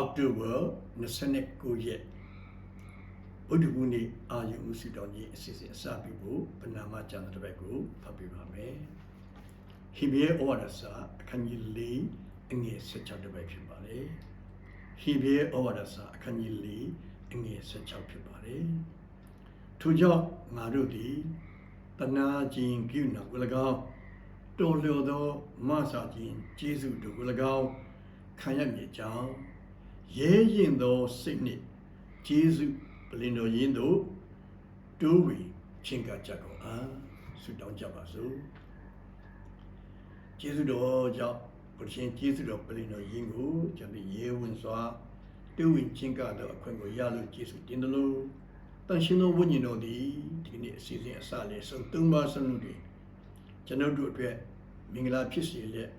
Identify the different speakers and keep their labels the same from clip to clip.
Speaker 1: အောက်တိုဘာ29ရက်ဘုဒ္ဓဂုနေ့အာယုံစုတော်ကြီးအစီအစဉ်အစပြုဖို့ပဏာမကျမ်းတစ်ပတ်ကိုဖတ်ပြပါမယ်။ဟိဘေဩဝါဒစာအခန်းကြီး၄အငယ်16တစ်ပတ်ဖြစ်ပါတယ်။ဟိဘေဩဝါဒစာအခန်းကြီး၄အငယ်16ဖြစ်ပါတယ်။ထို့ကြောင့်ငါတို့သည်တနာခြင်းပြုနာကို၎င်းတော်လျော်သောမဆာခြင်းကျေးဇူးတို့ကို၎င်းခံရမည်ကြောင်း ရဲရင်သောစိတ်နှင့်ကျေးဇူးပလင်တော်ရင်းတို့တိုးဝေချင်းကကြကုန်အားဆုတောင်းကြပါစို့ကျေးဇူးတော်ကြောင့်ဘုရားကျေးဇူးတော်ပလင်တော်ရင်းကိုကျွန်တော်ရဲဝင်စွာတိုးဝေချင်းကသောအခွင့်ကိုရလို့ကျေးဇူးတင်တယ်လို့တန်ရှင်သောဝိညာဉ်တော်သည်ဒီနေ့အစီအစဉ်အစလေးဆုံးသုံးပါးစလုံးတွေကျွန်တော်တို့အတွက်မင်္ဂလာဖြစ်စေလျက်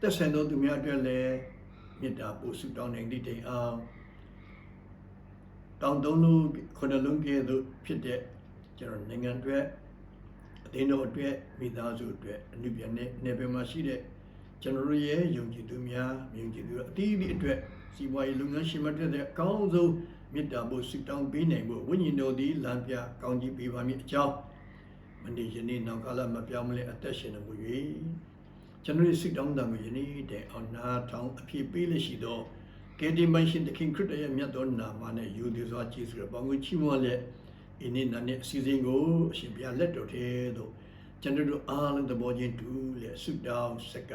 Speaker 1: သက်ဆိုင်သောသူများအတွက်လည်း မေတ္တာပို့ဆုတောင်းနိုင်သည့်တိုင်အောင်တောင်းတလုံးခုနှလုံးကဲ့သို့ဖြစ်တဲ့ကျွန်တော်နိုင်ငံအတွက်အသင်းတော်အတွက်မိသားစုအတွက်အနုပြန်နဲ့နေပယ်မှာရှိတဲ့ကျွန်တော်တို့ရဲ့ယုံကြည်သူများယုံကြည်သူအသီးသီးအတွက်စီးပွားရေးလုပ်ငန်းရှင်မတွေတဲ့အကောင်းဆုံးမေတ္တာပို့ဆုတောင်းပေးနိုင်ဖို့ဝိညာဉ်တော်သည်လမ်းပြကောင်းကြီးပေးပါမည်အကြောင်းမနေ့ယနေ့နောက်ကာလမပြောင်းမလဲအသက်ရှင်နေမှု၍ ကျွန်တော်ရဲ့စိတ်တောင်းတမှုယနေ့တည်းအောင်နာထောင်အဖြစ်ပေးလက်ရှိသောကယ်တင်ပိုင်ရှင်သခင်ခရစ်တော်ရဲ့မြတ်သောနာမနဲ့ယူသည်စွာကျေးဇူးတော်ပေါင်းကိုချီးမွမ်းလက်ဒီနေ့နာနဲ့အစီအစဉ်ကိုအရှင်ဘုရားလက်တော်ထဲသို့ကျွန်တော်တို့အားလုံးသဘောချင်းတူလက်ဆုတောင်းစက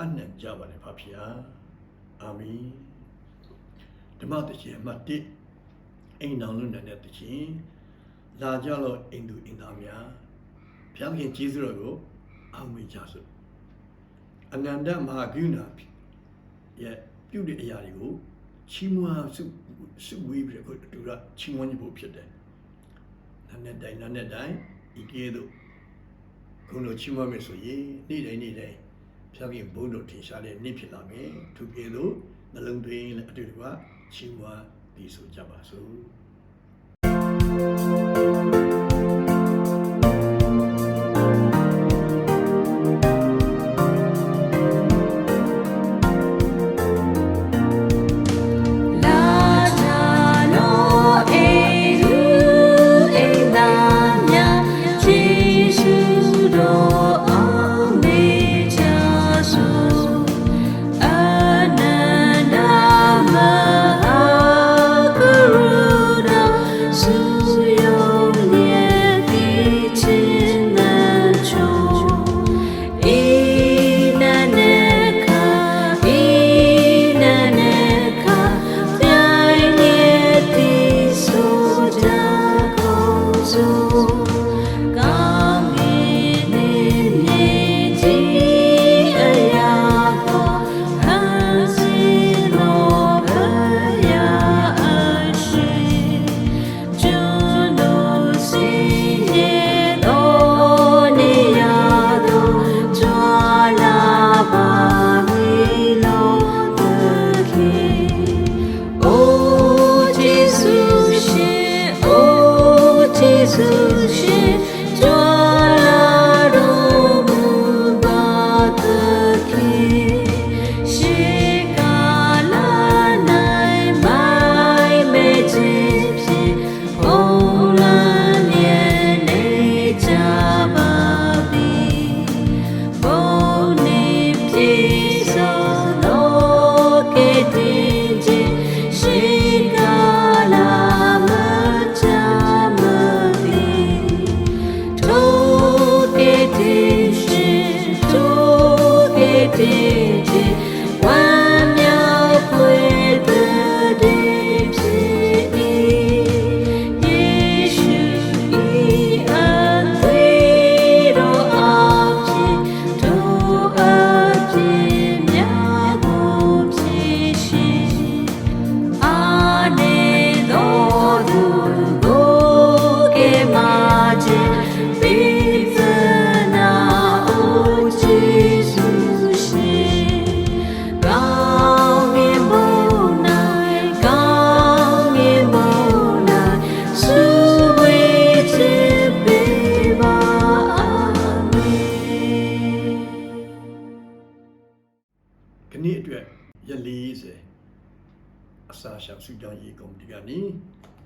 Speaker 1: အနံ့ကြပါလေဖဖျားအာမင်ဓမ္မတခြင်းအမှတ်1အိမ်တော်လုံးတဲ့တခြင်းလာကြလို့အိမ်သူအိမ်သားများဘုရားခင်ကျေးဇူးတော်ကိုအောက်မေ့ကြစို့ အနန္တမဟာဂုဏရဲ့ပြုတဲ့အရာတွေကိုချီးမွမ်းစုစုဝေးပြီးတော့တူရချီးမွမ်းဖို့ဖြစ်တယ်။နာနဲ့တိုင်းနာနဲ့တိုင်းဤကဲ့သို့ဂုဏ်တော်ချီးမွမ်းမယ်ဆိုရင်နေ့တိုင်းနေ့တိုင်းဘုရားခင်ဘုန်းတော်ထင်ရှားတဲ့နေ့ဖြစ်လာမယ်။သူကဲ့သို့နှလုံးသွင်းနဲ့အတူတူကချီးမွမ်းပြီးဆိုကြပါစို့။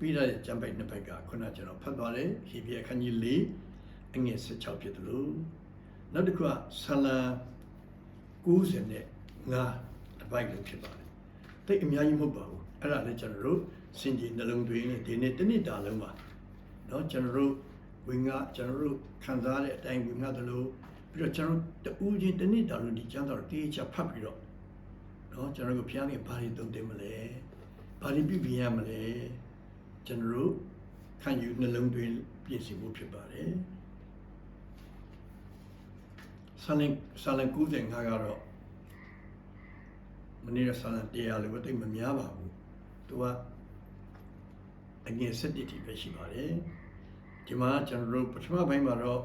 Speaker 1: ပြီးရတဲ့ကျမ်းပိုက်နှစ်ပိုက်ကခုနကျွန်တော်ဖတ်သွားတယ်ဟေဘရဲအခန်းကြီး၄အငယ်16ဖြစ်တယ်လို့နောက်တစ်ခုကဆလံ90နဲ့9တစ်ပိုက်လို့ဖြစ်ပါတယ်တိတ်အများကြီးမဟုတ်ပါဘူးအဲ့ဒါလည်းကျွန်တော်တို့စင်ကြီးနှလုံးသွင်းနဲ့ဒီနေ့တစ်နှစ်တာလုံးပါเนาะကျွန်တော်တို့ဝင်ကကျွန်တော်တို့ခံစားတဲ့အတိုင်းဝင်ကသလိုပြီးတော့ကျွန်တော်တူးချင်းတစ်နှစ်တာလုံးဒီကျမ်းစာကိုတေးချဖတ်ပြီးတော့ နော်ကျွန်တော်တို့ဘုရားခင်ဘာတွေတုံတင်မလဲဘာတွေပြုပြင်ရမလဲ ကျွန်တော်တို့ခံယူနှလုံးသွင်းပြင်ဆင်မှုဖြစ်ပါတယ်ဆာလင်ဆာလင်95ကတော့မနေ့ကဆာလင်100လို့တိတ်မများပါဘူးသူကအငယ်7တိပဲရှိပါတယ်ဒီမှာကျွန်တော်တို့ပထမပိုင်းမှာတော့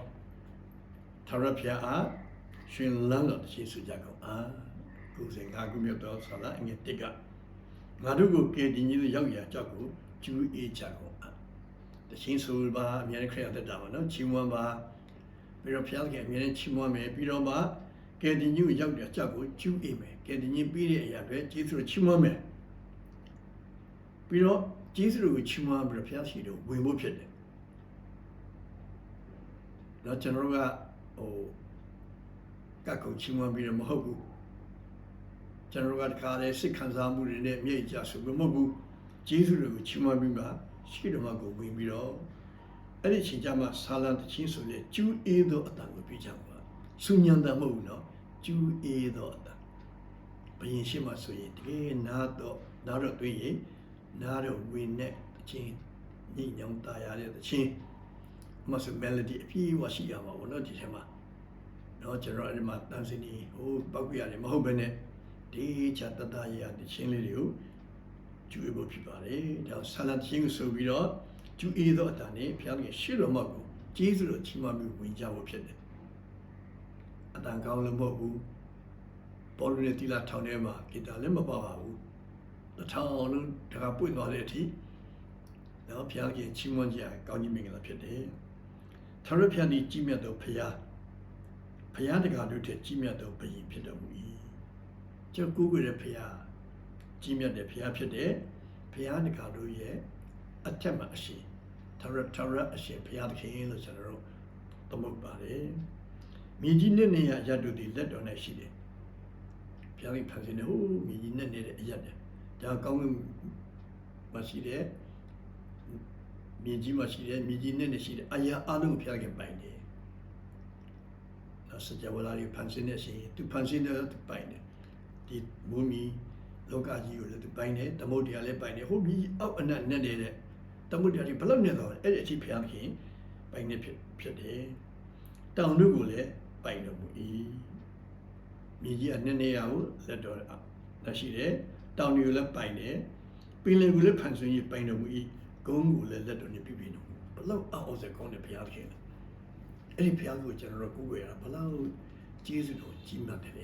Speaker 1: ထာဝရဘုရားအားရှင်လန်းတော်တရှိစုကြကုန်အား95ခုမြောက်သောဆာလအငယ်1ကငါတို့ကိုကယ်တင်ကြီးရောက်ရာကြောက်ကို ကျူးအေးကြကုန်အားတချင်းဆိုပါအများကြီးခရစ်ယာန်တက်တာပါနော်ချီးမွမ်းပါပြီးတော့ဘုရားကအများကြီးချီးမွမ်းမယ်ပြီးတော့မှကယ်တင်ကြီးကိုရောက်ရာကြောက်ကိုကျူးအေးမယ်ကယ်တင်ကြီးပြီးတဲ့အရာတွေကျေးဇူးတော်ချီးမွမ်းမယ်ပြီးတော့ကျေးဇူးတော်ကိုချီးမွမ်းပြီးတော့ဘုရားရှိတော်ဝင်ဖို့ဖြစ်တယ်တော့ကျွန်တော်တို့ကဟိုကတ်ကိုချီးမွမ်းပြီးတော့မဟုတ်ဘူးကျွန်တော်တို့ကတခါလေစိတ်ခံစားမှုတွေနဲ့မြေ့ကြဆိုလို့မဟုတ်ဘူး ကျေးဇူးတော်ကိုချီးမွမ်းပြီးမှရှိတော်မှာကိုဝင်ပြီးတော့အဲ့ဒီအချိန်ကျမှဆာလံတချင်းဆိုလေကျူးအေးသောအတန်ကိုပြကြပါဆူညံတမဟုတ်ဘူးနော်ကျူးအေးသောအတန်ဘယင်ရှိမှဆိုရင်တကယ်နာတော့နာတော့တွေ့ရင်နာတော့ဝင်နဲ့အချင်းညညောင်းตายရတဲ့တချင်းမဆ melody အပြည့်အဝရှိရမှာပေါ့နော်ဒီထဲမှာတော့ကျွန်တော်အဲ့ဒီမှာတန်စင်ဒီဟိုပောက်ပြရတယ်မဟုတ်ဘဲနဲ့ဒီချတတရရတချင်းလေးတွေကို ကျူးဖို့ဖြစ်ပါတယ်ဒါဆာလန်ချင်းကိုဆိုပြီးတော့ကျူးအေးသောအတန်နဲ့ဖျားကြီးရှေ့တော်မှာကိုကျေးဇူးတော်ချီးမွမ်းပြီးဝင်ကြဖို့ဖြစ်တယ်အတန်ကောင်းလို့မဟုတ်ဘူးပေါ်လူနဲ့တီလာထောင်ထဲမှာဂီတာလည်းမပါပါဘူးတစ်ထောင်လုံးတခါပွင့်သွားတဲ့အထိတော့ဖျားကြီးချီးမွမ်းကြကောင်းကြီးမင်္ဂလာဖြစ်တယ်ထာဝရဘုရားဒီကြီးမြတ်တော်ဖျားဖျားတကာတို့ထက်ကြီးမြတ်တော်ဘုရင်ဖြစ်တော်မူ၏ကျွန်တော်ကိုးကွယ်တဲ့ဖျား ကြီးမြတ်တဲ့ဖျားဖြစ်တဲ့ဖျားတကာတို့ရဲ့အထက်မှာအရှင်ထာဝရထာဝရအရှင်ဖျားသခင်လို့ကျွန်တော်တို့သမုတ်ပါတယ်မြေကြီးနဲ့နေရရတ်တို့ဒီလက်တော်နဲ့ရှိတယ်ဖျားကြီးဖန်ဆင်းတဲ့ဟိုးမြေကြီးနဲ့နေတဲ့အရက်တယ်ဒါကောင်းကင်မရှိတဲ့မြေကြီးမှာရှိတဲ့မြေကြီးနဲ့နေရှိတဲ့အရာအလုံးကိုဖျားခင်ပိုင်တယ်နော်စကြဝဠာတွေဖန်ဆင်းတဲ့အရှင်သူဖန်ဆင်းတဲ့သူပိုင်တယ်ဒီမူမီ လောကကြီးကိုလည်းသူပိုင်တယ်သမုဒ္ဒရာလည်းပိုင်တယ်ဟိုမြေအောက်အနက်နဲ့နေတဲ့သမုဒ္ဒရာတွေဘယ်လောက်နဲ့တော့အဲ့ဒီအချိန်ဖျားခင်ပိုင်နေဖြစ်ဖြစ်တယ်တောင်တို့ကိုလည်းပိုင်တော်မူ၏မြေကြီးအနှစ်နေရာကိုလက်တော်လက်ရှိတယ်တောင်တွေကိုလည်းပိုင်တယ်ပင်လယ်ကိုလည်းဖန်ဆင်းရေးပိုင်တော်မူ၏ဂုံးကိုလည်းလက်တော်နဲ့ပြပြတော်မူဘလောက်အောက်စကောင်းတဲ့ဘုရားခင်လဲအဲ့ဒီဘုရားကိုကျွန်တော်တို့ကိုးကွယ်ရဘလောက်ကျေးဇူးတော်ကြီးမြတ်တယ်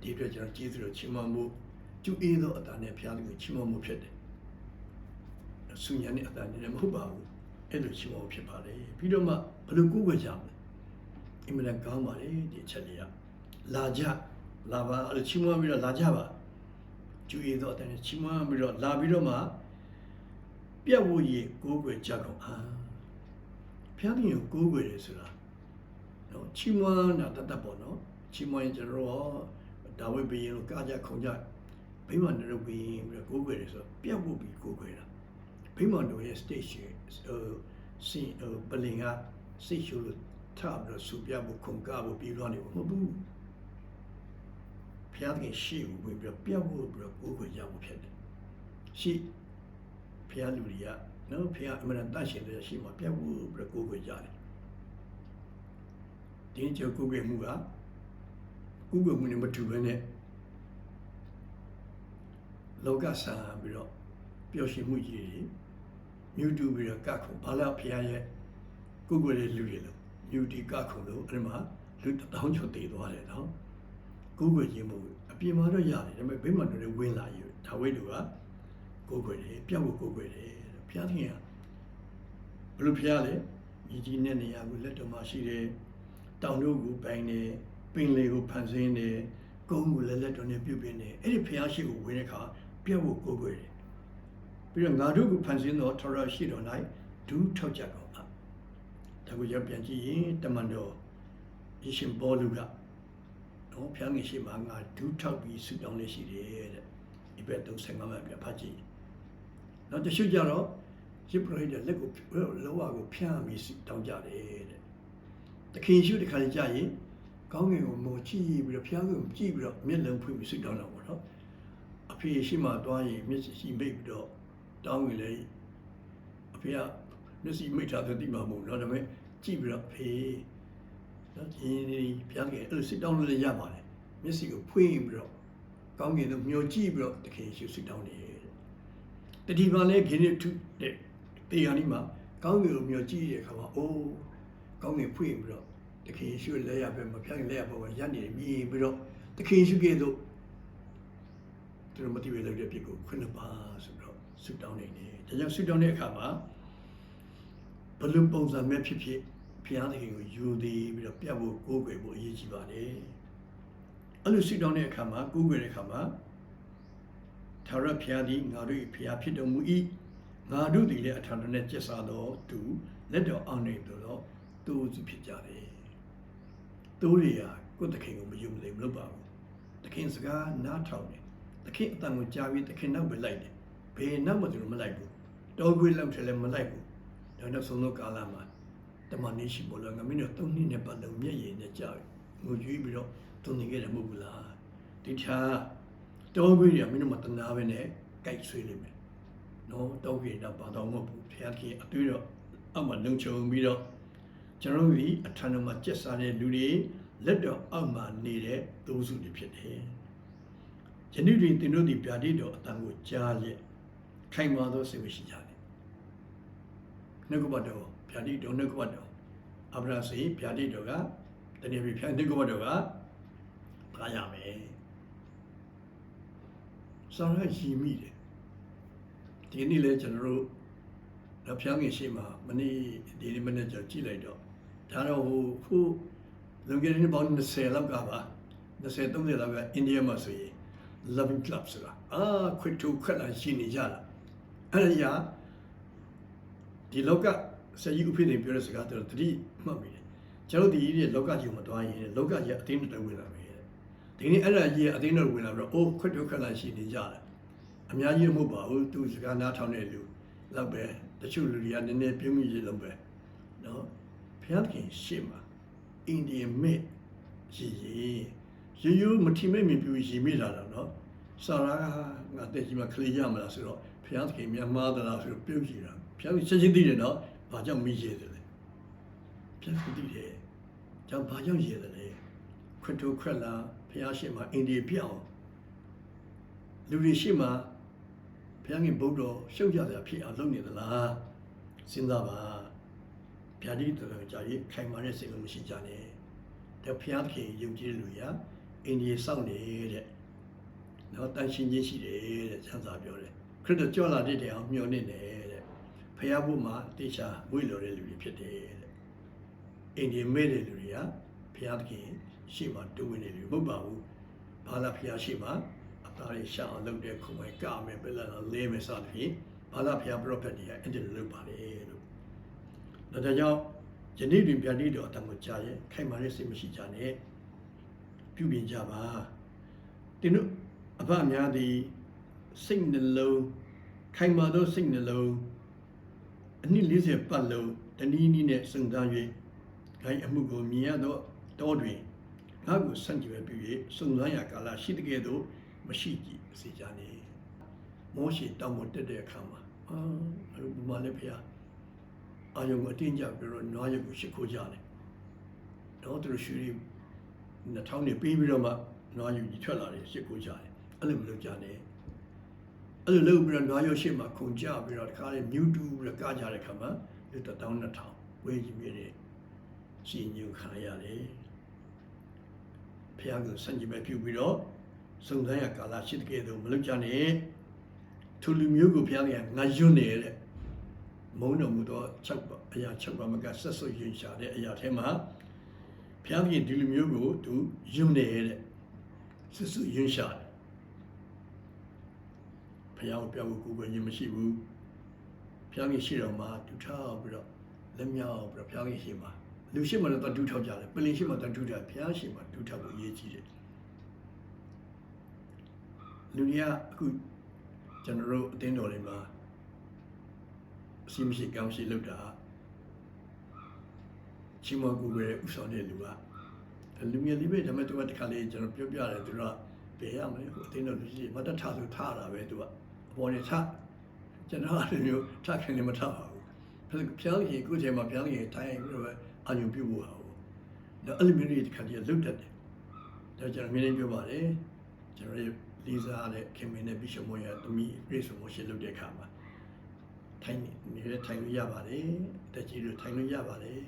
Speaker 1: ဒီအတွက်ကျွန်တော်ကျေးဇူးတော်ချီးမွမ်းမှု ကျူအေးသောအတန်နဲ့ဘုရားကိုချီးမွမ်းမှုဖြစ်တယ်ဆူညာနဲ့အတန်နဲ့မဟုတ်ပါဘူးအဲ့လိုချီးမွမ်းဖြစ်ပါတယ်ပြီးတော့မှဘယ်လိုကိုးကွယ်ကြမလဲအင်မတန်ကောင်းပါလေဒီအချက်လေးကလာကြလာပါအဲ့လိုချီးမွမ်းပြီးတော့လာကြပါကျူအေးသောအတန်နဲ့ချီးမွမ်းပြီးတော့လာပြီးတော့မှပြတ်ဖို့ရေကိုးကွယ်ကြကုန်အားဘုရားခင်ကိုကိုးကွယ်တယ်ဆိုတာနော်ချီးမွမ်းတာတတ်တတ်ပေါ့နော်ချီးမွမ်းရင်ကျွန်တော်တို့ဒါဝိဘယင်ကိုကာကြခုံကြ ဘိမန်တို့ဘီပြီးတော့ကိုးကွယ်တယ်ဆိုတော့ပြတ်ဖို့ပြီးကိုးကွယ်တာဘိမန်တို့ရဲ့ stage ဟိုစင်ဟိုပလင်ကစိတ်ရှုလို့ထပြီးတော့စူပြဖို့ခုံကားဖို့ပြီးတော့နေမဟုတ်ဘူးဘုရားခင်ရှေ့ကိုဝင်ပြီးတော့ပြတ်ဖို့ပြီးတော့ကိုးကွယ်ကြဖို့ဖြစ်တယ်ရှေ့ဖះလူတွေကနော်ဖះအမှန်တန်ရှင်တွေရှိမှပြတ်ဖို့ပြီးကိုးကွယ်ကြတယ်ဒီကြောကိုးကွယ်မှုကကိုးကွယ်မှုနဲ့မတူဘဲနဲ့ လောကဆန်ပြီးတော့ပျော်ရွှင်မှုကြီးတွေမြူတူပြီးတော့ကခုဘာလို့ဖះရဲ့ကိုးကွယ်တဲ့လူတွေလို့မြူတီကခုလို့အဲ့မှာလူတောင်းချော်တည်သွားတယ်နော်ကိုးကွယ်ခြင်းမို့အပြင်မှာတော့ရတယ်ဒါပေမဲ့ဘိမန်တွေဝင်လာယူဒါဝိတူကကိုးကွယ်တယ်ပြောက်ကိုကိုးကွယ်တယ်ဘုရားသခင်ကဘလို့ဘုရားလဲမြကြီးနဲ့နေရာကိုလက်တော်မှာရှိတယ်တောင်တို့ကိုပိုင်တယ်ပင်လေကိုဖန်ဆင်းတယ်ကုန်းကိုလည်းလက်တော်နဲ့ပြုတ်ပြင်းတယ်အဲ့ဒီဘုရားရှိကိုဝင်တဲ့အခါ ပြောက်ကိုကိုးကွယ်တယ်ပြီးတော့ငါတို့ကိုဖန်ဆင်းသောထရရှိတော်၌ဒူးထောက်ကြကောင်းပါဒါကိုရပြန်ကြည့်ရင်တမန်တော်ယေရှင်ဘောလူကတော့ဖျားငယ်ရှိမှငါဒူးထောက်ပြီးဆုတောင်းလေးရှိတယ်တဲ့ဒီဘက်35မှာပြဖတ်ကြည့်နောက်တစ်ချက်ကြတော့ယေဘရဟိတဲ့လက်ကိုလောဝကိုဖျားပြီးဆုတောင်းကြတယ်တဲ့တခင်ရှုတခါကြရင်ကောင်းငင်ကိုမောကြည့်ပြီးတော့ဖျားကိုကြည့်ပြီးတော့မျက်လုံးဖွင့်ပြီးဆုတောင်းတော့ဘောနော်အ ဖေရှိမှတွားရင်မျက်စိမိတ်ပြီးတော့တောင်းဝင်လေအဖေကမျက်စိမိတ်ထားတဲ့တိမှာမဟုတ်တော့ဒါပေမဲ့ကြည့်ပြီးတော့ဖေးနော်ဒီဖျားငယ်အဲ့လိုဆုတောင်းလို့လည်းရပါတယ်မျက်စိကိုဖွင့်ပြီးတော့ကောင်းကင်သို့မျောကြည့်ပြီးတော့တခင်ရှုဆုတောင်းတယ်တတိပါလဲခင်းနေထုတဲ့တရားဒီမှာကောင်းကင်ကိုမျောကြည့်တဲ့အခါမှာအိုးကောင်းကင်ဖွင့်ပြီးတော့တခင်ရှုလက်ရပဲမဖျားငယ်လက်ရပေါ်မှာရပ်နေတယ်မြင်ပြီးတော့တခင်ရှုကဲ့သို့ သူတို့မတိဝေလောက်တဲ့ပြစ်ကိုခွင့်လွှတ်ပါဆိုပြီးတော့ဆုတောင်းနေတယ်ဒါကြောင့်ဆုတောင်းတဲ့အခါမှာဘယ်လိုပုံစံမဲ့ဖြစ်ဖြစ်ဘုရားသခင်ကိုယူသည်ပြီးတော့ပြတ်ဖို့ကိုးကွယ်ဖို့အရေးကြီးပါတယ်အဲ့လိုဆုတောင်းတဲ့အခါမှာကိုးကွယ်တဲ့အခါမှာသာရဘုရားသည်ငါတို့၏ဘုရားဖြစ်တော်မူ၏ငါတို့သည်လည်းအထာတော်နဲ့ကျက်စားသောသူလက်တော်အောင်နေသို့သောသူစုဖြစ်ကြတယ်သူတွေကကိုယ်သခင်ကိုမယုံမသိမလုပ်ပါဘူးသခင်စကားနားထောင်တယ် သခင်အတန်ကိုကြားပြီးသခင်နောက်ပဲလိုက်တယ်ဘယ်နောက်မှသူတို့မလိုက်ဘူးတော်ခွေးလောက်တယ်လည်းမလိုက်ဘူးဒါနောက်ဆုံးသောကာလမှာတမန်နေရှိဘောလငါမင်းတို့သုံးနှစ်နဲ့ပတ်လုံးမျက်ရည်နဲ့ကြာငိုကြွေးပြီးတော့တုံနေခဲ့တယ်မဟုတ်ဘူးလားဒီချာတော်ခွေးတွေကမင်းတို့မတနာပဲနဲ့ကြိုက်ဆွေးလိမ့်မယ်နော်တော်ခွေးတော့ဘာတော်မဟုတ်ဘူးဖျားခင်အတွေ့တော့အောက်မှာလုံခြုံပြီးတော့ကျွန်တော်တို့ဒီအထံတော်မှာကျက်စားတဲ့လူတွေလက်တော်အောက်မှာနေတဲ့သုံးစုတွေဖြစ်တယ် ယနေ့တွင်သင်တို့သည်ဗျာဒိတော်အတန်ကိုကြားလျက်ခိုင်မာသောစိတ်မရှိကြတယ်နှုတ်ကပတ်တော်ဗျာဒိတော်နှုတ်ကပတ်တော်အဗရာစေဗျာဒိတော်ကတနည်းပြဖြန့်နှုတ်ကပတ်တော်ကပါရမယ်ဆောင်ရရှိမိတယ်ဒီနေ့လဲကျွန်တော်တို့တော့ဖြောင်းငင်ရှိမှာမနေ့ဒီနေ့မနေ့ကျကြည့်လိုက်တော့ဒါတော့ဟိုခုလွန်ခဲ့တဲ့နှစ်ပေါင်း20လောက်ကပါ20 30လောက်ကအိန္ဒိယမှာဆိုရင် loving club ဆိုတာအာခွတ်ထုတ်ခက်လာရှိနေကြတာအဲ့ဒါကြီးဒီလောကဆရာကြီးဥဖိနေပြောတဲ့စကားတော့တတိမှတ်မိတယ်ကျွန်တော်ဒီကြီးလောကကြီးကိုမတွားရင်လောကကြီးအတင်းတော်ဝင်လာပဲဒီနေ့အဲ့ဒါကြီးအတင်းတော်ဝင်လာပြီးတော့အိုးခွတ်ထုတ်ခက်လာရှိနေကြတာအများကြီးမဟုတ်ပါဘူးသူစကားနားထောင်တဲ့လူလောက်ပဲတချို့လူတွေကနည်းနည်းပြုံးမိရလုံးပဲနော်ဖျားခင်ရှေ့မှာအိန္ဒိယမစ်ရည်ရည် ရိုးရိုးမထီမဲ့မြင်ပြူရည်မိလာတော့နော်စာရာကငါတက်ကြီးမှခလေးရမလားဆိုတော့ဖျားခင်မြတ်မားသလားဆိုတော့ပြုတ်ကြည့်တာဖျားခင်ချက်ချင်းသိတယ်နော်ဘာကြောင့်မိရည်တယ်လဲဖျားခင်သိတယ်ကြောင့်ဘာကြောင့်ရည်တယ်လဲခွတ်ထိုခွက်လာဖျားရှိမှအိန္ဒိယပြောင်းလူတွေရှိမှဘုရားခင်ဗုဒ္ဓရှုပ်ကြတယ်ဖြစ်အောင်လုပ်နေသလားစဉ်းစားပါဗျာတိတော်ကြာကြီးခိုင်မာတဲ့စိတ်လုံးမရှိကြနဲ့တဲ့ဘုရားခင်ယုံကြည်လူရ အိန္ဒိယစောင့်နေတဲ့နော်တန်ရှင်ချင်းရှိတယ်တဲ့ချမ်းသာပြောတယ်ခရစ်တော်ကြောလာတဲ့တရားမျှော်နေတယ်တဲ့ဘုရားဘုမှာတေချာဝိလော်တဲ့လူတွေဖြစ်တယ်တဲ့အိန္ဒိယမဲ့တဲ့လူတွေကဘုရားခင်ရှေ့မှာတူဝင်နေလူမဟုတ်ပါဘူးဘာလာဘုရားရှေ့မှာဒါတွေရှာအောင်လုပ်တဲ့ခုံပဲကမယ်ပြလက်တော့လဲမယ်စသဖြင့်ဘာသာဖျားပရောဖက်တွေကအဲ့ဒီလိုလုပ်ပါလေလို့ဒါကြောင့်ယနေ့တွင်ဗျာဒိတော်အတမကြာရဲ့ခိုင်မာတဲ့စိတ်မရှိကြနဲ့ ပြုပြင်ကြပါတင်းတို့အဖအများသည်စိတ်နှလုံးခိုင်မာသောစိတ်နှလုံးအနည်း40ပတ်လုံးတနည်းနည်းနဲ့စဉ်းစား၍ဂိုင်းအမှုကိုမြင်ရသောတောတွင်ငါ့ကိုစန့်ကြယ်ပြု၍စုံစမ်းရာကာလရှိတဲ့ကဲ့သို့မရှိကြည့်စေကြနေမောရှိတောင်းမတက်တဲ့အခါမှာအာအဲ့ဒီမှာလည်းဖျားအာယုံအတင်းကြပြီးတော့နွားရုပ်ကိုရှ िख ိုးကြတယ်တော့သူတို့ရှူရီ နှထောင်းနေပြီးပြီးတော့မှနွားရုပ်ကြီးထွက်လာတယ်ရှ िख ိုးကြတယ်အဲ့လိုမလုပ်ကြနဲ့အဲ့လိုလုပ်ပြီးတော့နွားရုပ်ရှေ့မှာခုန်ကြပြီးတော့တခါလေမြူတူပြီးတော့ကားကြတဲ့ခါမှာဒီတထောင်းနှထောင်းဝေးကြီးမြည်တယ်ရှင်ညူခံရတယ်ဖျားကိုစัญကြပဲပြုပြီးတော့စုံစမ်းရကာလရှိတဲ့ကဲ့သို့မလုပ်ကြနဲ့သူလူမျိုးကိုဘုရားကငါယွန်းနေတဲ့မုန်းတော်မူသော၆ပါအရာ၆ပါမကဆက်ဆွရင်ရှာတဲ့အရာထဲမှာ ဘုရားကဒီလူမျိုးကိုသူယွန်းနေတဲ့ဆက်ဆွရင်ရှာတယ်ဘုဘုရားကိုပြောဖို့ကိုယ်ကိုယ်ရင်မရှိဘူးဘုရားကြီးရှိတော်မှာဒုထောက်ပြီးတော့လက်မြောက်ပြီးတော့ဘုရားကြီးရှိမှာလူရှိမှတော့ဒုထောက်ကြတယ်ပလင်ရှိမှတော့ဒုထောက်ဘုရားရှိမှဒုထောက်ကိုအရေးကြီးတယ်လူတွေကအခုကျွန်တော်တို့အတင်းတော်တွေမှာအစီမရှိကောင်းရှိလောက်တာ ချီမကူပဲဥဆောင်တဲ့လူကလူငယ်လေးပဲဒါပေမဲ့သူကတခါလေးကျွန်တော်ပြောပြတယ်သူကဘယ်ရမလဲဟိုအတင်းတော်လူကြီးမတ်တထဆိုထားတာပဲသူကအပေါ်နေထကျွန်တော်အဲ့လိုမျိုးထခင်နေမထပါဘူးဖျောင်းကြီးကိုယ်ချိန်မှာဖျောင်းကြီးထိုင်ပြီးတော့အာရုံပြုဖို့ဟာဘူးဒါအဲ့လိုမျိုးတွေတခါကြီးလုတ်တတ်တယ်ဒါကျွန်တော်မြင်နေပြောပါတယ်ကျွန်တော်လေးစားတဲ့ခင်မင်းနဲ့ဘိရှမွန်ရဲ့သမီးပြေဆုံးမရှိလုတ်တဲ့အခါမှာထိုင်နေထိုင်လို့ရပါတယ်တက်ကြီးလို့ထိုင်လို့ရပါတယ်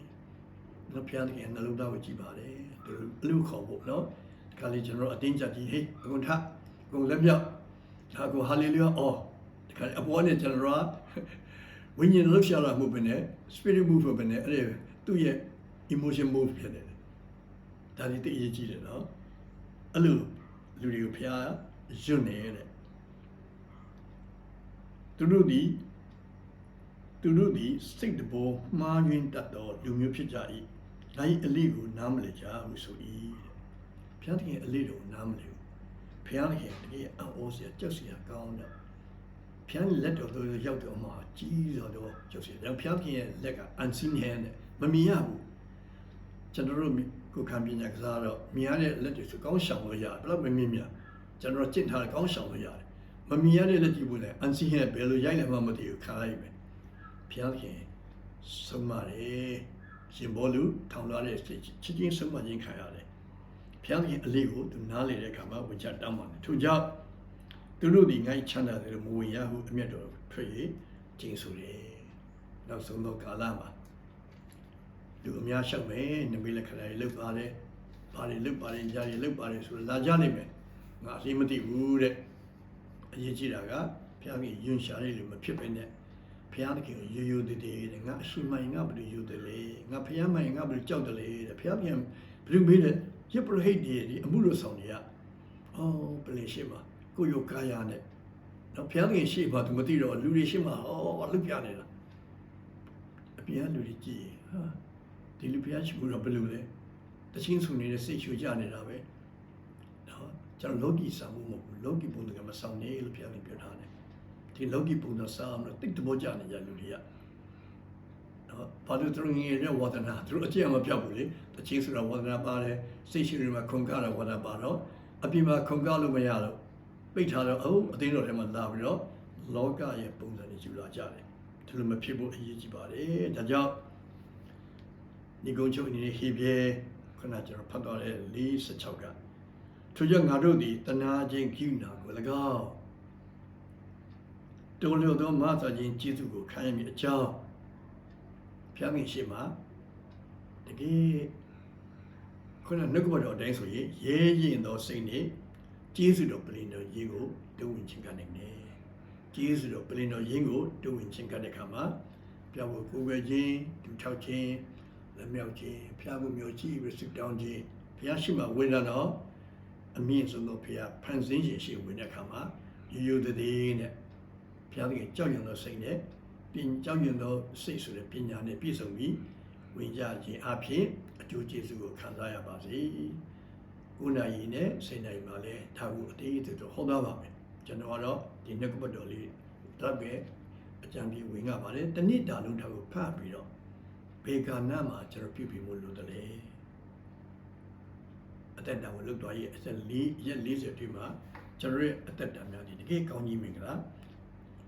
Speaker 1: တော့ဖျားတဲ့နှလုံးသားကိုကြည့်ပါတယ်သူအလူခေါ်ဖို့နော်ဒီကလေးကျွန်တော်အတင်းကြပ်ကြီးဟေးအကုန်ထအကုန်လက်မြောက်ဒါကိုဟာလေလုယာအော်ဒီကလေးအပေါ်နဲ့ကျွန်တော်ကဝိညာဉ်လှုပ်ရှားတာမှုပဲနဲ့ spirit move ပဲနဲ့အဲ့ဒါသူ့ရဲ့ emotion move ဖြစ်တယ်ဒါဒီတိတ်အရေးကြီးတယ်နော်အဲ့လိုလူတွေကိုဖျားယွတ်နေတဲ့သူတို့ဒီသူတို့ဒီစိတ်တဘောမှားယွင်းတတ်သောလူမျိုးဖြစ်ကြ၏။ ဒါ၏အလေးကိုနားမလည်ကြဘူးဆို၏။ဘုရားသခင်အလေးတော်နားမလည်ဘူး။ဘုရားသခင်တကယ်အံ့ဩစရာကြောက်စရာကောင်းတယ်။ဘုရားလက်တော်တို့ရောက်တော်မှာကြီးတော်တော့ကြောက်စရာ။ဘုရားသခင်ရဲ့လက်က unseen hand နဲ့မမြင်ရဘူး။ကျွန်တော်တို့ကိုခံပညာကစားတော့မြင်ရတဲ့လက်တွေဆိုကောင်းရှောင်လို့ရတယ်။ဘယ်တော့မမြင်မြင်ကျွန်တော်ကျင့်ထားတဲ့ကောင်းရှောင်လို့ရတယ်။မမြင်ရတဲ့လက်ကြည့်ဖို့လဲ unseen hand ဘယ်လိုရိုက်လဲမှမသိဘူးခါလိုက်ပဲ။ဘုရားသခင်ဆုံးမတယ် ရှင်ဘောလူထောင်လာတဲ့ချစ်ချင်းဆုံးမခြင်းခံရတယ်ဘုရားသခင်အလေးကိုသူနားလေတဲ့အခါမှာဝင်ချတောင်းပါတယ်ထို့ကြောင့်သူတို့ဒီငိုင်းချမ်းသာတယ်မဝင်ရဟုအမျက်တော်ထွက်၍ကျင်းဆိုတယ်နောက်ဆုံးသောကာလမှာလူအများရှောက်မယ်နမိလက်ခလိုက်လောက်ပါတယ်ဘာတွေလောက်ပါတယ်ကြားတွေလောက်ပါတယ်ဆိုလာကြနိုင်မယ်ငါအလေးမသိဘူးတဲ့အရေးကြီးတာကဘုရားကြီးယွန်ရှာတဲ့လူမဖြစ်ပဲနဲ့ ဘုရားသခင်ကိုရိုးရိုးတည်တည်တဲ့ငါအရှိမိုင်ငါဘယ်လိုယူတယ်လဲငါဘုရားမိုင်ငါဘယ်လိုကြောက်တယ်လဲတဲ့ဘုရားပြန်ဘယ်လိုမေးတယ်ယပရဟိတ်ဒီဒီအမှုလို့ဆောင်နေရအော်ဘယ်လိုရှိမှာကိုယောကာယနဲ့တော့ဘုရားသခင်ရှိပါသူမသိတော့လူတွေရှိမှာအော်လုပြနေတာအပြင်လူတွေကြည့်ဟာဒီလူဘုရားရှိခိုးတော့ဘယ်လိုလဲတချင်းဆူနေတဲ့စိတ်ချူကြနေတာပဲနော်ကျွန်တော်လောကီဆောင်မှုမဟုတ်ဘူးလောကီပုံစံကမဆောင်နေလို့ဘုရားရှင်ပြောထားတယ် ဒီလောကီပုံစံစားမလို့တိတ်တဘောကြနေကြလူတွေကနော်ဘာလို့သူငယ်တဲ့ဝါဒနာသူအကျင့်မပြောက်ဘူးလေတချင်းဆိုတာဝါဒနာပါတယ်စိတ်ရှိတွေမှာခုန်ကားတာဝါဒနာပါတော့အပြင်မှာခုန်ကားလို့မရတော့ပိတ်ထားတော့အဟုတ်အသိတော်ထဲမှာလာပြီးတော့လောကရဲ့ပုံစံတွေယူလာကြတယ်ဒီလိုမဖြစ်ဖို့အရေးကြီးပါတယ်ဒါကြောင့်ဒီကုန်းချုပ်အနေနဲ့ဟေပြဲခုနကျွန်တော်ဖတ်သွားတဲ့46ကထို့ကြောင့်ငါတို့သည်တနာခြင်းကိနာကို၎င်း တော်လျော်သောမသာခြင်းကျေးဇူးကိုခံရမည်အကြောင်းဖျားခင်ရှိမှာတကယ်ခုနနှုတ်ကပတော်အတိုင်းဆိုရင်ရဲရင်သောစိတ်နဲ့ကျေးဇူးတော်ပလင်တော်ရင်းကိုတုံ့ဝင်ခြင်းကနေတယ်ကျေးဇူးတော်ပလင်တော်ရင်းကိုတုံ့ဝင်ခြင်းကတဲ့အခါမှာပြောင်းဖို့ကိုယ်ပဲခြင်းဒူထောက်ခြင်းလက်မြောက်ခြင်းဖျားမှုမျိုးကြည့်ပြီးဆုတောင်းခြင်းဘုရားရှိမှဝင်လာတော့အမြင့်ဆုံးသောဘုရားဖန်ဆင်းရှင်ရှိဝင်တဲ့အခါမှာရိုးရိုးသေးသေးနဲ့ ဘုရားသခင်ကြောက်ရွံ့သောစိတ်နဲ့ပြင်ကြောက်ရွံ့သောစိတ်ဆိုတဲ့ပညာနဲ့ပြည့်စုံပြီးဝင်ကြခြင်းအဖြစ်အကျိုးကျေးဇူးကိုခံစားရပါစေ။ကိုယ်နိုင်ရင်နဲ့စိတ်နိုင်ပါလဲဒါကိုအတေးအသေးတော့ဟောသားပါမယ်။ကျွန်တော်ကတော့ဒီနှုတ်ကပတ်တော်လေးတော့ပဲအကြံပြုဝင်ရပါတယ်။တနစ်တာလုံးထားကိုဖတ်ပြီးတော့ဘေကာနာမှာကျွန်တော်ပြုပြင်မှုလို့တလေအသက်တာကိုလွတ်သွားရဲ့အသက်၄ရက်40အတွင်းမှာကျွန်တော်ရဲ့အသက်တာများဒီတကယ်ကောင်းကြီးမင်္ဂလာ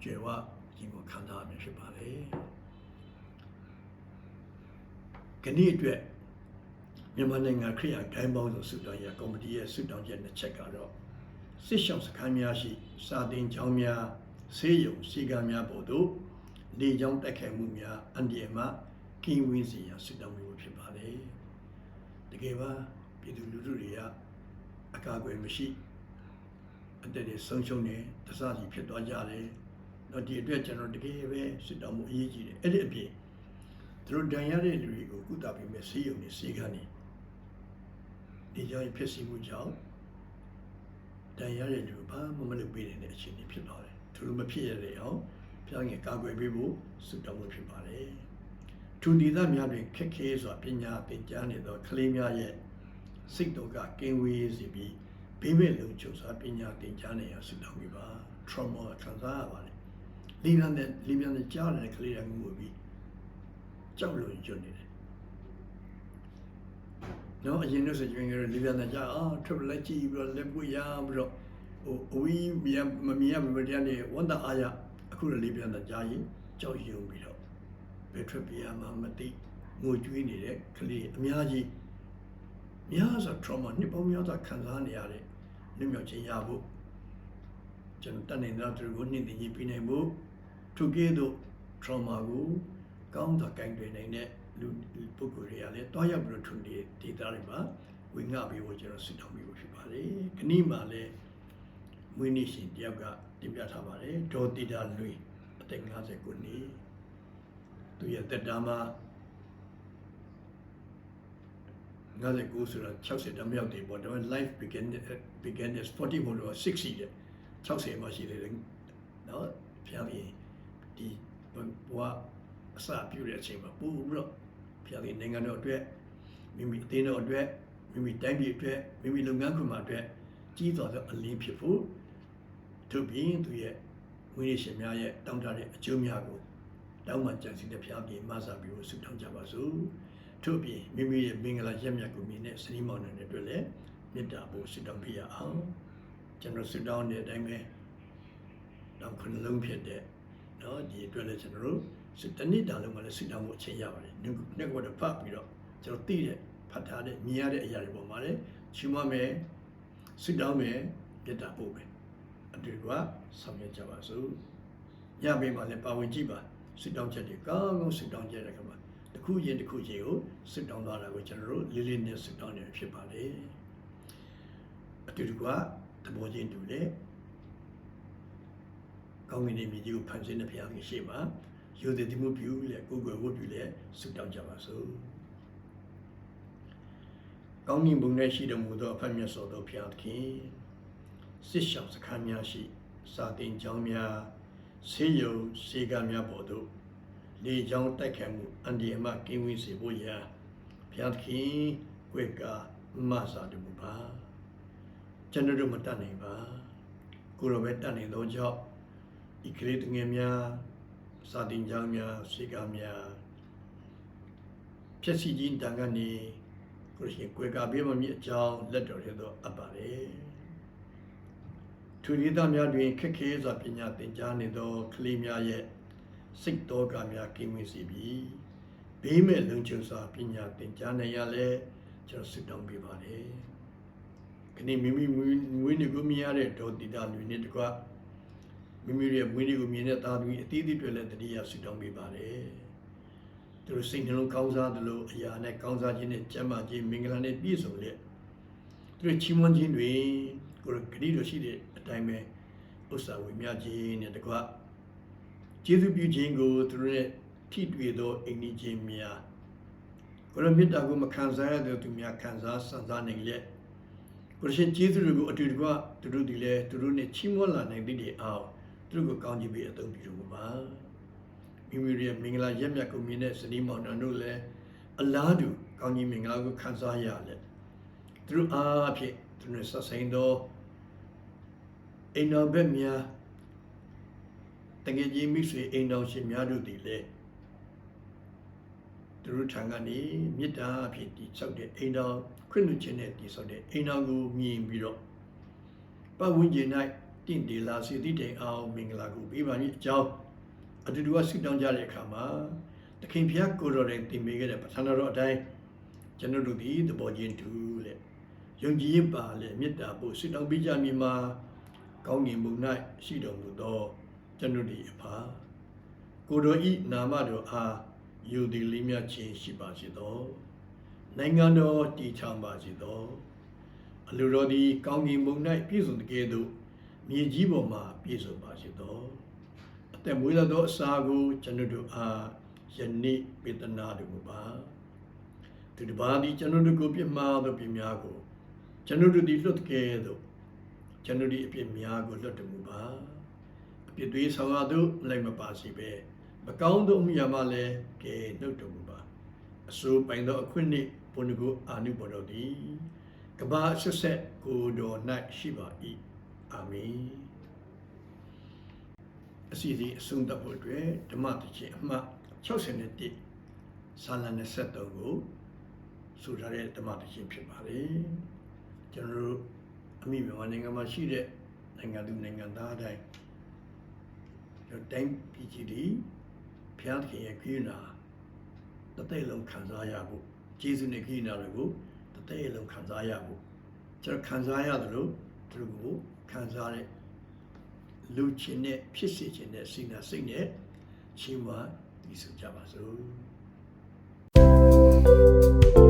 Speaker 1: ကျွယ်ဝခြင်းကိုခံစားရမှာဖြစ်ပါတယ်ခဏအတွက်မြန်မာနိုင်ငံခရိယာဂိုင်းပေါင်းစုစုတောင်းရကော်မတီရဲ့စုတောင်းချက်နှစ်ချက်ကတော့စစ်ရှောင်းစခန်းများရှိ စာတင်ကျောင်းများဆေးရုံစီကံများပေါ်သို့လေကြောင်းတိုက်ခိုက်မှုများအန္တရာယ်မှကင်းဝေးစေရန်စုတောင်းမှုဖြစ်ပါတယ်တကယ်ပါပြည်သူလူထုတွေကအကာအကွယ်မရှိအတက်တွေဆုံးရှုံးနေတစစီဖြစ်သွားကြတယ်တော့ ဒီအတွက်ကျွန်တော်တကယ်ပဲစစ်တောင်းမှုအရေးကြီးတယ်အဲ့ဒီအပြင်သူတို့ဒဏ်ရတဲ့လူတွေကိုကုသပေးမယ်ဆေးရုံတွေဆေးခန်းတွေဒီကြောင့်ဖြစ်စီမှုကြောင့်ဒဏ်ရတဲ့လူဘာမှမလုပ်ပေးတဲ့အခြေအနေဖြစ်သွားတယ်သူတို့မဖြစ်ရတဲ့အောင်ဘုရားငယ်ကာကွယ်ပေးဖို့ဆုတောင်းဖို့ဖြစ်ပါတယ်သူဒီသားများတွင်ခက်ခဲစွာပညာသင်ကြားနေသောကလေးများရဲ့စိတ်တော်ကကင်းဝေးစေပြီးဘေးမဲ့လုံခြုံစွာပညာသင်ကြားနေရဆုတောင်းပေးပါ trauma ခံစားရပါတယ် လီဗန်နဲ့လီဗန်နဲ့ကြားတဲ့ကလေးတွေငိုပြီးကြောက်လို့ကျွတ်နေတယ်နော်အရင်ကဆိုရင်ကလီဗန်နဲ့ကြားအာ triple လိုက်ကြည့်ပြီးတော့လက်ပွေရပြီးတော့ဟိုအဝီးမရမမြင်မတရားနေဝန်တာအားရအခုလီဗန်နဲ့ကြားရင်ကြောက်ရွံ့ပြီးတော့ဘယ်ထွက်ပြရမှမသိငိုကြွေးနေတဲ့ကလေးအများကြီးများစွာ trauma နှစ်ပေါင်းများစွာခံစားနေရတဲ့လူမျိုးချင်းရဖို့ကျွန်တော်တန်နေတာသူကိုနှိမ့်သိကြီးပြနိုင်ဖို့ သူကဲ့သို့ trauma ကိုကောင်းတာကင်တွင်နိုင်တဲ့လူပုဂ္ဂိုလ်တွေကလည်းတွားရောက်ပြီးတော့ထွန်းဒီဒေတာတွေမှာဝင်ငှပြီးတော့ကျွန်တော်ဆွတောင်းပြီးဖြစ်ပါတယ်ခဏမှလည်းမွေးနေ့ရှင်တယောက်ကတင်ပြထားပါတယ်ဒေါ်တီတာလွေအသက်59နှစ်သူရဲ့တက်တာမှာ59ဆိုတော့60တမ်းမြောက်တယ်ပေါ့ဒါပေမဲ့ life begin begin is 40ဘလို့60တဲ့60မှရှိတယ်နော်ဖျားပြီး ဒီဘဝအစပြုတဲ့အချိန်မှာပို့ပြီးတော့ဖျားပြီးနိုင်ငံတော်အတွက်မိမိအသင်းတော်အတွက်မိမိတိုင်းပြည်အတွက်မိမိလုပ်ငန်းခွင်မှာအတွက်ကြီးစွာသောအလင်းဖြစ်ဖို့သူပြီးသူရဲ့ဝိနည်းရှင်များရဲ့တောင်းတတဲ့အကျိုးများကိုတောင်းမှကြံစီတဲ့ဖျားပြီးမဆာပြီးကိုဆုတောင်းကြပါစို့ထို့ပြင်မိမိရဲ့မင်္ဂလာရက်မြတ်ကိုမြင်တဲ့စရိမောင်တွေအတွက်လည်းမေတ္တာပို့ဆုတောင်းပြရအောင်ကျွန်တော်ဆုတောင်းတဲ့အတိုင်းပဲတော့ခုနှလုံးဖြစ်တဲ့ နော်ဒီအတွက်လည်းကျွန်တော်တို့တနည်းတာလုံးကလည်းစိတ်ဓာတ်မှုအချင်းရပါတယ်နှစ်ကွက်တော့ဖတ်ပြီးတော့ကျွန်တော်သိတဲ့ဖတ်ထားတဲ့မြင်ရတဲ့အရာတွေပေါ်မှာလည်းချီးမွမ်းမယ်စိတ်ဓာတ်မယ်ပြတ်တာပို့မယ်အတူတူကဆောင်ရွက်ကြပါစို့ညပေးမှလည်းပါဝင်ကြည့်ပါစိတ်ဓာတ်ချက်တွေကောင်းကောင်းစိတ်ဓာတ်ချက်တွေကမှာတစ်ခုရင်တစ်ခုရင်ကိုစိတ်ဓာတ်သွားတာကိုကျွန်တော်တို့လေးလေးနဲ့စိတ်ဓာတ်နေဖြစ်ပါလေအတူတူကသဘောချင်းတူတယ် ကောင်းကင်ရဲ့မြေကြီးကိုဖန်ဆင်းတဲ့ဘုရားရှင်ရှိပါရိုသေတိမှုပြုလေကိုယ်ကိုယ်ဝတ်ပြုလေဆုတောင်းကြပါစို့ကောင်းကင်ဘုံနဲ့ရှိတော်မူသောအဖက်မြတ်စွာသောဘုရားသခင်စစ်ရှောင်စခန်းများရှိ စာတင်ကျောင်းများဆေးရုံဆေးကမ်းများပေါ်သို့လေကြောင်းတိုက်ခိုက်မှုအန္တရာယ်မှကင်းဝေးစေဖို့ရာဘုရားသခင်ကိုယ်ကမဆာတူပါကျွန်တော်တို့မတတ်နိုင်ပါကိုယ်တော်ပဲတတ်နိုင်သောကြောင့် ဤကလေးငယ်များစာတင်ကျောင်းများဆေးကမ်းများဖြစ်စီခြင်းတန်ကနေကိုရှင်ကိုယ်ကဘေးမမြစ်အကြောင်းလက်တော်ရသောအပ်ပါလေသူရိသများတွင်ခက်ခဲစွာပညာသင်ကြားနေသောကလေးများရဲ့စိတ်တော်ကများကင်းဝေးစေပြီးဘေးမဲ့လုံခြုံစွာပညာသင်ကြားနိုင်ရလဲကျွန်တော်ဆုတောင်းပေးပါတယ်ခဏမိမိမွေးနေကိုမြင်ရတဲ့ဒေါ်တီတာလူနဲ့တကွ မိမိရဲ့မွေးနေကိုမြင်တဲ့သားသမီးအသီးသီးတွေလည်းတတိယဆုတောင်းပေးပါတယ်သူတို့စိတ်နှလုံးကောင်းစားသလိုအရာနဲ့ကောင်းစားခြင်းနဲ့ကျမ်းမာခြင်းမင်္ဂလာနဲ့ပြည့်စုံတဲ့သူတို့ချီးမွမ်းခြင်းတွေကိုယ်ဂတိတော်ရှိတဲ့အတိုင်းပဲဥစ္စာဝေမျှခြင်းနဲ့တကွကျေးဇူးပြုခြင်းကိုသူတို့ရဲ့ထိတွေ့သောအိမ်နီးချင်းများကိုယ်မေတ္တာကိုမခံစားရတဲ့သူများခံစားစံစားနိုင်လေကိုယ်ရှင်ကျေးဇူးတွေကိုအတူတကွသူတို့ဒီလေသူတို့နဲ့ချီးမွမ်းလာနိုင်သည့်တည်းအောင် သူတို့ကိုကောင်းချီးပေးအသုံးပြုလို့ပါမိမိရဲ့မင်္ဂလာရက်မြတ်ကိုမြင်တဲ့စနီးမောင်နှံတို့လည်းအလားတူကောင်းကြီးမင်္ဂလာကိုခံစားရလေသူတို့အားဖြင့်သူတို့ဆက်ဆိုင်သောအိမ်တော်ဘက်များတကယ်ကြီးမိဆွေအိမ်တော်ရှင်များတို့သည်လည်းသူတို့ထံကနေမေတ္တာအဖြစ်တည်ဆောက်တဲ့အိမ်တော်ခွင့်လွှတ်ခြင်းနဲ့တည်ဆောက်တဲ့အိမ်တော်ကိုမြင်ပြီးတော့ပတ်ဝန်းကျင်၌ တင့်တယ်လာစေသည့်တိုင်အောင်မင်္ဂလာကိုပေးပါမည်အကြောင်းအတူတူကဆုတောင်းကြတဲ့အခါမှာသခင်ဖျားကိုတော်တိုင်တင်ပေးခဲ့တဲ့ပဋ္ဌာန်းတော်အတိုင်းကျွန်တော်တို့ဒီသဘောချင်းတူလေယုံကြည်ရင်ပါလေမေတ္တာပို့ဆုတောင်းပေးကြမည်မှာကောင်းငင်မှု၌ရှိတော်မူသောကျွန်တို့ဒီအဖာကိုတော်ဤနာမတော်အားယူသည်လေးမြတ်ခြင်းရှိပါစေသောနိုင်ငံတော်တည်ချမ်းပါစေသောအလိုတော်သည်ကောင်းငင်မှု၌ပြည့်စုံတကယ်သို့ မြေကြီးပေါ်မှာပြည့်စုံပါစေသောအသက်မွေးလာသောအစာကိုကျွန်တို့တို့အားယနေ့ပေတနာတော်မူပါသူတစ်ပါးသည်ကျွန်တို့ကိုပြစ်မှားသောပြစ်များကိုကျွန်တို့သည်လွတ်ကဲ့သို့ကျွန်တို့၏အပြစ်များကိုလွတ်တော်မူပါအ
Speaker 2: ပြည့်သွေးဆောင်ရသို့လိုက်မပါစီပဲမကောင်းသောအမှုရာမှလည်းကဲနှုတ်တော်မူပါအစိုးပိုင်သောအခွင့်နှင့်ဘုန်းကိုအာနုဘော်တော်သည်ကဘာဆက်ဆက်ကိုတော်၌ရှိပါ၏ အာမင်အစီအစီအဆုံးသတ်ဖို့အတွက်ဓမ္မတခြင်းအမှတ်61ဆာလန်23ကိုဆိုထားတဲ့ဓမ္မတခြင်းဖြစ်ပါတယ်ကျွန်တော်တို့အမိမြန်မာနိုင်ငံမှာရှိတဲ့နိုင်ငံသူနိုင်ငံသားတိုင်းကျွန်တော်တိုင်းပြည်ကြီးဒီဖျားသခင်ရဲ့ကိနာတစ်သိလုံးခံစားရဖို့ကျေးဇူးနဲ့ကိနာတွေကိုတစ်သိလုံးခံစားရဖို့ကျွန်တော်ခံစားရတယ်လို့သူတို့ကို ခံစားတဲ့လူချင်းနဲ့ဖြစ်စေခြင်းနဲ့စိတ်နဲ့စိတ်နဲ့ချင်းမဒီဆိုကြပါစို့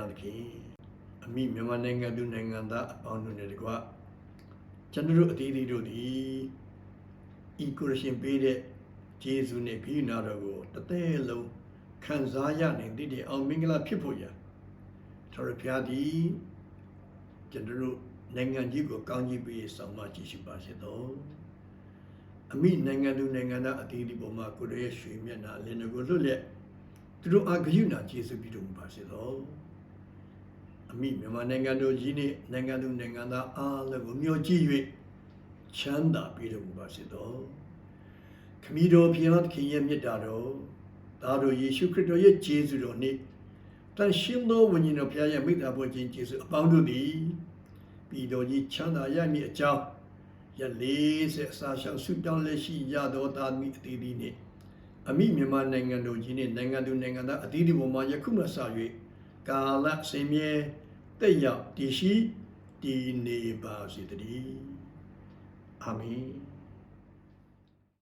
Speaker 2: ရားသခင်အမိမြန်မာနိုင်ငံသူနိုင်ငံသားအပေါင်းတို့နဲ့တကွကျွန်တော်တို့အသီးသီးတို့သည်ဤကိုရရှင်ပေးတဲ့ဂျေဇုနဲ့ဂိနာတော်ကိုတစ်သက်လုံးခံစားရနိုင်တဲ့တဲ့အောင်မင်္ဂလာဖြစ်ဖို့ရာတော်ရဘုရားသည်ကျွန်တော်တို့နိုင်ငံကြီးကိုကောင်းကြီးပေးဆောင်မကြည့်ရှိပါစေသောအမိနိုင်ငံသူနိုင်ငံသားအသီးသီးပေါ်မှာကိုရရဲ့ရွှေမျက်နှာလင်းကိုလွတ်လပ်သူတို့အားဂရုဏာကျေးဇူးပြုတော်မူပါစေသော အမိမြန်မာနိုင်ငံတော်ကြီးနှင့်နိုင်ငံသူနိုင်ငံသားအားလုံးကိုမျှော်ကြည့်၍ချမ်းသာပေးတော်မူပါစေသောခမည်းတော်ဘုရားသခင်ရဲ့မြတ်တာတော်သားတော်ယေရှုခရစ်တော်ရဲ့ကျေးဇူးတော်နှင့်တန်ရှင်းသောဝိညာဉ်တော်ဘုရားရဲ့မိသားစုချင်းကျေးဇူးအပေါင်းတို့သည်ပြည်တော်ကြီးချမ်းသာရမည်အကြောင်းရလေးဆက်အစာရှောင်ဆုတောင်းလက်ရှိရသောသားသမီးအသီးသီးနှင့်အမိမြန်မာနိုင်ငံတော်ကြီးနဲ့နိုင်ငံသူနိုင်ငံသားအသီးသီးပေါ်မှာယခုမှစ၍ကာလစင်မြဲ တက်ရောက်တည်ရှိတည်နေပါစေတည်းအာမင်